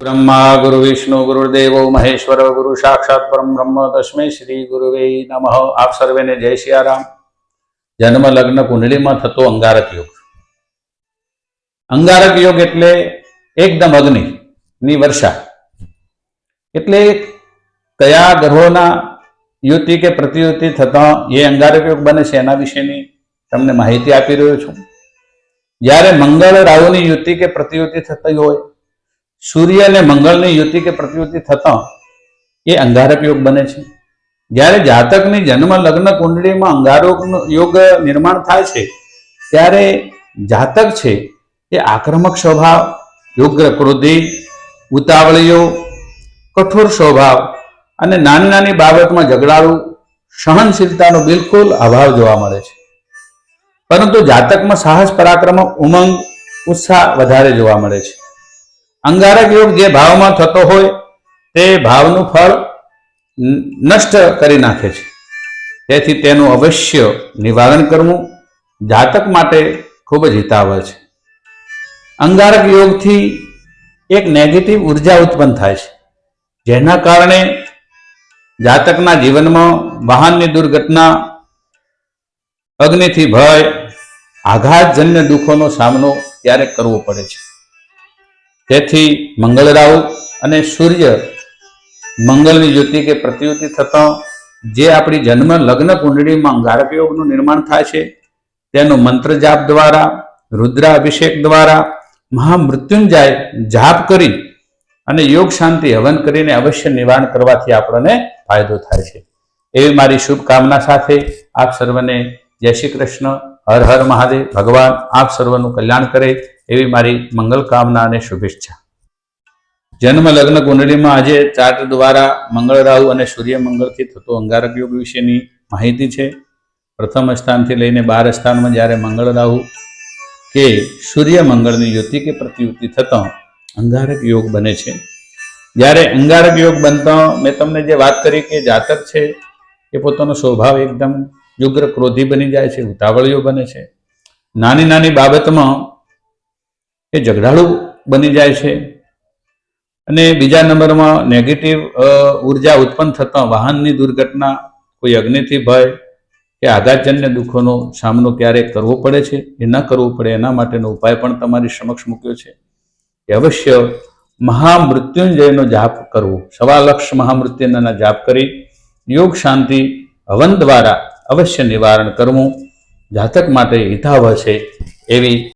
બ્રહ્મા ગુરુ વિષ્ણુ ગુરુદેવો મહેશ્વર ગુરુ સાક્ષાત પરમ બ્રહ્મ તસ્મૈ શ્રી ગુરુવે નમઃ. આપ સર્વેને જય સિયારામ. જન્મ લગ્ન કુંડલીમાં થતો અંગારક યોગ. અંગારક યોગ એટલે એકદમ અગ્નિ ની વર્ષા. એટલે કયા ગ્રહોના યુતિ કે પ્રતિયુતિ થતા એ અંગારક યોગ બને છે એના વિશેની તમને માહિતી આપી રહ્યો છું. જ્યારે મંગળ રાહુની યુતિ કે પ્રતિયુતિ થતી હોય સૂર્ય અને મંગળની યુતિ કે પ્રતિયુતિ થતા એ અંગારક યોગ બને છે. જ્યારે જાતકની જન્મ લગ્ન કુંડળીમાં અંગારક યોગ નિર્માણ થાય છે, ત્યારે જાતક છે એ આક્રમક સ્વભાવ યોગ્ય ક્રોધી, ઉતાવળીઓ, કઠોર સ્વભાવ અને નાની નાની બાબતમાં ઝઘડાળું, સહનશીલતાનો બિલકુલ અભાવ જોવા મળે છે. પરંતુ જાતકમાં સાહસ, પરાક્રમ, ઉમંગ, ઉત્સાહ વધારે જોવા મળે છે. અંગારક યોગ જે ભાવમાં થતો હોય, તે ભાવનું ફળ નષ્ટ કરી નાખે છે. તેથી તેનું અવશ્ય નિવારણ કરવું જાતક માટે ખૂબ જ હિતાવહ છે. અંગારક યોગથી એક નેગેટિવ ઊર્જા ઉત્પન્ન થાય છે. જેના કારણે જાતકના જીવનમાં વાહનની દુર્ઘટના, અગ્નિથી ભય, આઘાતજન્ય દુઃખોનો સામનો ક્યારેક કરવો પડે છે. તેથી મંગળ રાહુ અને સૂર્ય મંગળની જ્યોતિ કે પ્રતિયુતિ થતા જે આપણી જન્મ લગ્ન કુંડળીમાં અંગારક યોગનું નિર્માણ થાય છે, તેનું મંત્ર જાપ દ્વારા, રુદ્રાભિષેક દ્વારા, મહામૃત્યુંજય જાપ કરી અને યોગ શાંતિ હવન કરીને અવશ્ય નિવારણ કરવાથી આપણને ફાયદો થાય છે. એવી મારી શુભકામના સાથે આપ સર્વને જય શ્રી કૃષ્ણ, હર હર મહાદેવ, ભગવાન આપ સર્વનું કલ્યાણ કરે. એવી મારી મંગલ કામના અને શુભેચ્છા. જન્મ લગ્ન કુંડળીમાં આજે ચાર્ટ દ્વારા મંગળ રાહુ અને સૂર્ય મંગળથી થતો અંગારક યોગ વિશેની માહિતી છે. પ્રથમ સ્થાનથી લઈને બાર સ્થાનમાં જ્યારે મંગળ રાહુ કે સૂર્ય મંગળની યુતિ કે પ્રતિયુતિ થતા અંગારક યોગ બને છે. જ્યારે અંગારક યોગ બનતા મેં તમને જે વાત કરી કે જાતક છે એ પોતાનો સ્વભાવ એકદમ યુગ્ર ક્રોધી બની જાય છે ઉતાવળીઓ બને છે. નાની નાની બાબતમાં એ ઝઘડાળું બની જાય છે. અને બીજા નંબરમાં નેગેટિવ ઊર્જા ઉત્પન્ન થતા વાહનની દુર્ઘટના, કોઈ અગ્નિથી ભય કે આઘાતજન્ય દુઃખોનો સામનો ક્યારેક કરવો પડે છે, એ ન કરવો પડે, એના માટેનો ઉપાય પણ તમારી સમક્ષ મૂક્યો છે. એ અવશ્ય મહામૃત્યુંજયનો જાપ કરવો. સવા લક્ષ મહામૃત્યુંજયના જાપ કરી યોગ શાંતિ, હવન દ્વારા અવશ્ય નિવારણ કરવું. જાતક માટે હિતાવહ છે એવી